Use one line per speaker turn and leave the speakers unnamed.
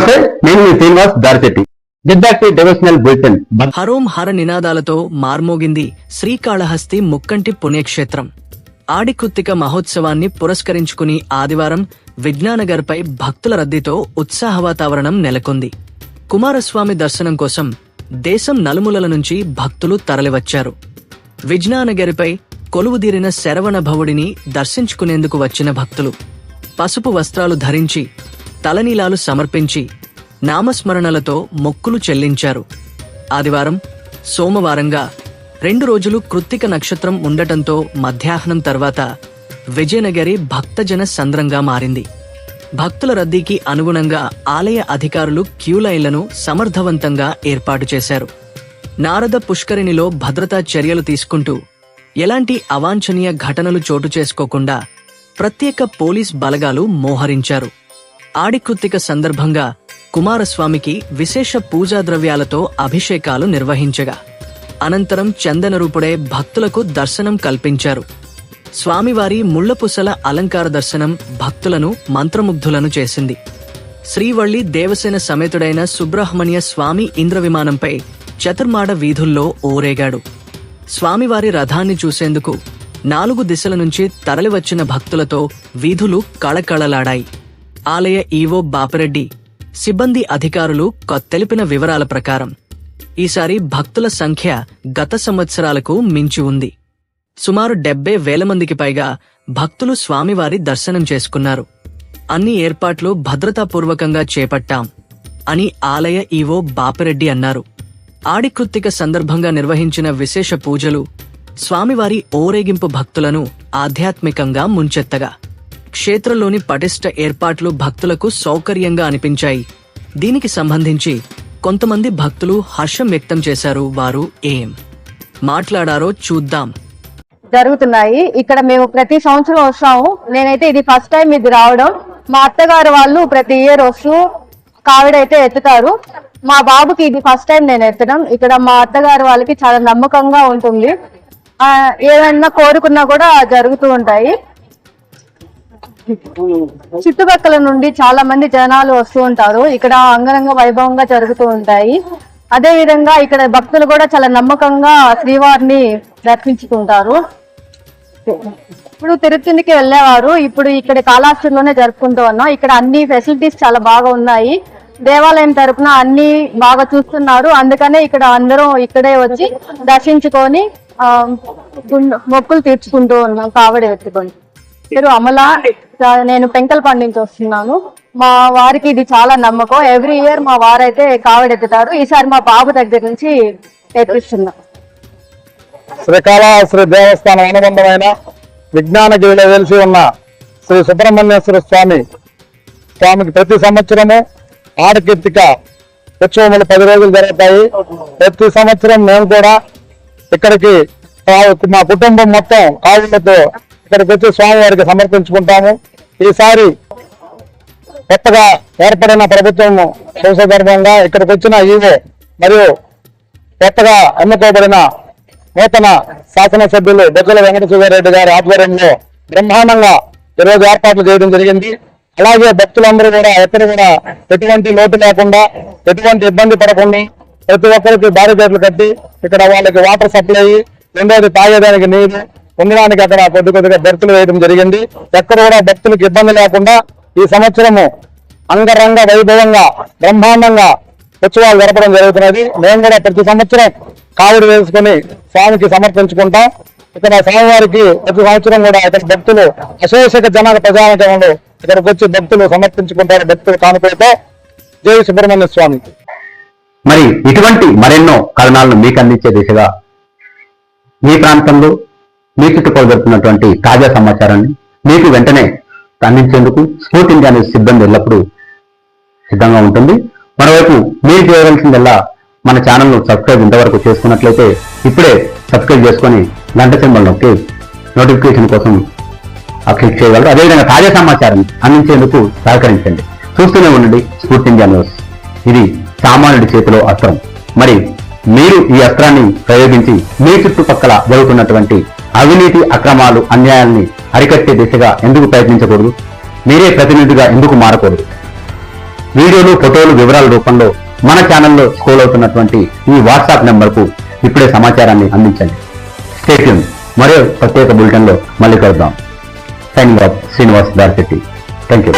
నమస్తే నేను మీ శ్రీనివాస్ దారిశెట్టి. Devotional bulletin.
హరోం హర నినాదాలతో మార్మోగింది శ్రీకాళహస్తి ముక్కంటి పుణ్యక్షేత్రం. ఆడికుత్తిక మహోత్సవాన్ని పురస్కరించుకుని ఆదివారం విజ్ఞానగర్పై భక్తుల రద్దీతో ఉత్సాహ వాతావరణం నెలకొంది. కుమారస్వామి దర్శనం కోసం దేశం నలుమూలల నుంచి భక్తులు తరలివచ్చారు. విజ్ఞానగిరిపై కొలువుదీరిన శరవణ భవుడిని దర్శించుకునేందుకు వచ్చిన భక్తులు. పసుపు వస్త్రాలు ధరించి తలనీలాలు సమర్పించి నామస్మరణలతో మొక్కులు చెల్లించారు. ఆదివారం సోమవారంగా రెండు రోజులు కృత్తిక నక్షత్రం ఉండటంతో మధ్యాహ్నం తర్వాత విజయనగరి భక్తజన సంద్రంగా మారింది. భక్తుల రద్దీకి అనుగుణంగా ఆలయ అధికారులు క్యూ లైన్లను సమర్థవంతంగా ఏర్పాటు చేశారు. నారద పుష్కరిణిలో భద్రతా చర్యలు తీసుకుంటూ ఎలాంటి అవాంఛనీయ ఘటనలు చోటు చేసుకోకుండా ప్రత్యేక పోలీస్ బలగాలు మోహరించారు. ఆడికృత్తిక సందర్భంగా కుమారస్వామికి విశేష పూజా ద్రవ్యాలతో అభిషేకాలు నిర్వహించగా అనంతరం చందనరూపుడే భక్తులకు దర్శనం కల్పించారు. స్వామివారి ముళ్ళపుసల అలంకార దర్శనం భక్తులను మంత్రముగ్ధులను చేసింది. శ్రీవల్లి దేవసేన సమేతుడైన సుబ్రహ్మణ్య స్వామి ఇంద్ర విమానంపై చతుర్మాడ వీధుల్లో ఊరేగాడు. స్వామివారి రథాన్ని చూసేందుకు నాలుగు దిశల నుంచి తరలివచ్చిన భక్తులతో వీధులు కళకళలాడాయి. ఆలయ ఈవో బాపిరెడ్డి సిబ్బంది అధికారులు కొ- తెలిపిన వివరాల ప్రకారం ఈసారి భక్తుల సంఖ్య గత సంవత్సరాలకు మించి ఉంది. సుమారు డెబ్బై వేల మందికి పైగా భక్తులు స్వామివారి దర్శనం చేసుకున్నారు. అన్ని ఏర్పాట్లు భద్రతాపూర్వకంగా చేపట్టాం అని ఆలయ ఈవో బాపిరెడ్డి అన్నారు. ఆడికృత్తిక సందర్భంగా నిర్వహించిన విశేష పూజలు స్వామివారి ఓరేగింపు భక్తులను ఆధ్యాత్మికంగా ముంచెత్తగా క్షేత్రంలోని పటిష్ట ఏర్పాట్లు భక్తులకు సౌకర్యంగా అనిపించాయి. దీనికి సంబంధించి కొంతమంది భక్తులు హర్షం వ్యక్తం చేశారు. వారు ఏం మాట్లాడారో చూద్దాం.
జరుగుతున్నాయి. ఇక్కడ మేము ప్రతి సంవత్సరం వస్తాము. నేనైతే ఇది ఫస్ట్ టైం ఇది రావడం. మా అత్తగారు వాళ్ళు ప్రతి ఇయర్ వస్తూ కావిడైతే ఎత్తుతారు. మా బాబుకి ఇది ఫస్ట్ టైం నేను ఎత్తడం. ఇక్కడ మా అత్తగారు వాళ్ళకి చాలా నమ్మకంగా ఉంటుంది. ఏమైనా కోరుకున్నా కూడా జరుగుతూ ఉంటాయి. చుట్టుపక్కల నుండి చాలా మంది జనాలు వస్తూ ఉంటారు. ఇక్కడ అంగరంగ వైభవంగా జరుగుతూ ఉంటాయి. అదే విధంగా ఇక్కడ భక్తులు కూడా చాలా నమ్మకంగా శ్రీవారిని దర్శించుకుంటారు. ఇప్పుడు తిరుపతికి వెళ్ళేవారు. ఇప్పుడు ఇక్కడ కాళాస్తిలోనే జరుపుకుంటూ ఉన్నాం. ఇక్కడ అన్ని ఫెసిలిటీస్ చాలా బాగా ఉన్నాయి. దేవాలయం తరపున అన్ని బాగా చూస్తున్నారు. అందుకనే ఇక్కడ అందరూ ఇక్కడే వచ్చి దర్శించుకొని మొక్కులు తీర్చుకుంటూ ఉన్నాం. కావడి ఎత్తుకొని. పేరు అమల నేను పెంకల్పండి నుంచి వస్తున్నాను. మా వారికి ఇది చాలా నమ్మకం. ఎవ్రీ ఇయర్ మా వారైతే కావడి ఎత్తుతారు ఈసారి మా బాబు దగ్గర నుంచి ఎత్తిస్తున్నాం
శ్రీకాళహస్తి దేవస్థానం అనుబంధమైన విజ్ఞానగిరిలో వెలిసి ఉన్న శ్రీ సుబ్రహ్మణ్యేశ్వర స్వామి స్వామికి ప్రతి సంవత్సరము ఆడకీర్తిక ఉత్సవములు పది రోజులు జరుగుతాయి. ప్రతి సంవత్సరం మేము కూడా ఇక్కడికి మా- మా కుటుంబం మొత్తం ఆవులతో ఇక్కడికి వచ్చి స్వామివారికి సమర్పించుకుంటాము. ఈసారి కొత్తగా ఏర్పడిన ప్రభుత్వం సందర్భంగా ఇక్కడికి వచ్చిన ఈవో మరియు కొత్తగా ఎన్నుకోబడిన నూతన శాసనసభ్యులు బొజ్జల వెంకటసుబ్బారెడ్డి గారి ఆధ్వర్యంలో బ్రహ్మాండంగా ఈరోజు ఏర్పాట్లు చేయడం జరిగింది. అలాగే భక్తులందరూ కూడా ఎక్కడ కూడా ఎటువంటి లోటు లేకుండా ఎటువంటి ఇబ్బంది పడకుండా ప్రతి ఒక్కరికి బ్యారికేడ్లు కట్టి ఇక్కడ వాళ్ళకి వాటర్ సప్లై రెండోది తాగేదానికి నీరు ఉండడానికి అక్కడ కొద్ది కొద్దిగా బెర్తులు వేయడం జరిగింది. ఎక్కడ కూడా భక్తులకు ఇబ్బంది లేకుండా ఈ సంవత్సరము అంగరంగ వైభవంగా బ్రహ్మాండంగా ఉత్సవాలు జరపడం జరుగుతున్నది. మేము కూడా ప్రతి సంవత్సరం కావిడి వేసుకుని స్వామికి సమర్పించుకుంటాం. ఇక్కడ స్వామివారికి ప్రతి సంవత్సరం కూడా ఇక్కడ భక్తులు అశేషక జనాల ప్రజానికంలో ఇక్కడికి వచ్చి భక్తులు సమర్పించుకుంటారు. భక్తులు కానుకలతో జై సుబ్రహ్మణ్య స్వామి.
మరి ఇటువంటి మరెన్నో కథనాలను మీకు అందించే దిశగా మీ ప్రాంతంలో మీ చుట్టుపక్కల జరుపుతున్నటువంటి తాజా సమాచారాన్ని మీకు వెంటనే అందించేందుకు స్పోర్ట్ ఇండియా అనే సిబ్బంది ఎల్లప్పుడూ సిద్ధంగా ఉంటుంది. మరోవైపు మీరు చేయవలసిందల్లా మన ఛానల్ను సబ్స్క్రైబ్ ఇంతవరకు చేసుకున్నట్లయితే ఇప్పుడే సబ్స్క్రైబ్ చేసుకొని గంట సింబల్ నొక్కి నోటిఫికేషన్ కోసం క్లిక్ చేయగలరు. అదేవిధంగా తాజా సమాచారం అందించేందుకు సహకరించండి. చూస్తూనే ఉండండి స్ఫూర్తి ఇండియా న్యూస్. ఇది సామాన్యుడి చేతిలో అస్త్రం. మరి మీరు ఈ అస్త్రాన్ని ప్రయోగించి మీ చుట్టుపక్కల జరుగుతున్నటువంటి అవినీతి అక్రమాలు అన్యాయాల్ని అరికట్టే దిశగా ఎందుకు ప్రయత్నించకూడదు? మీరే ప్రతినిధిగా ఎందుకు మారకూడదు? వీడియోలు ఫోటోలు వివరాల రూపంలో మన ఛానల్లో స్క్రోల్ అవుతున్నటువంటి ఈ వాట్సాప్ నెంబర్కు ఇప్పుడే సమాచారాన్ని అందించండి. స్టేట్యూన్ మరో ప్రత్యేక బులెటిన్లో మళ్ళీ కలుద్దాం. Signing off Srinivas Darisetti thank you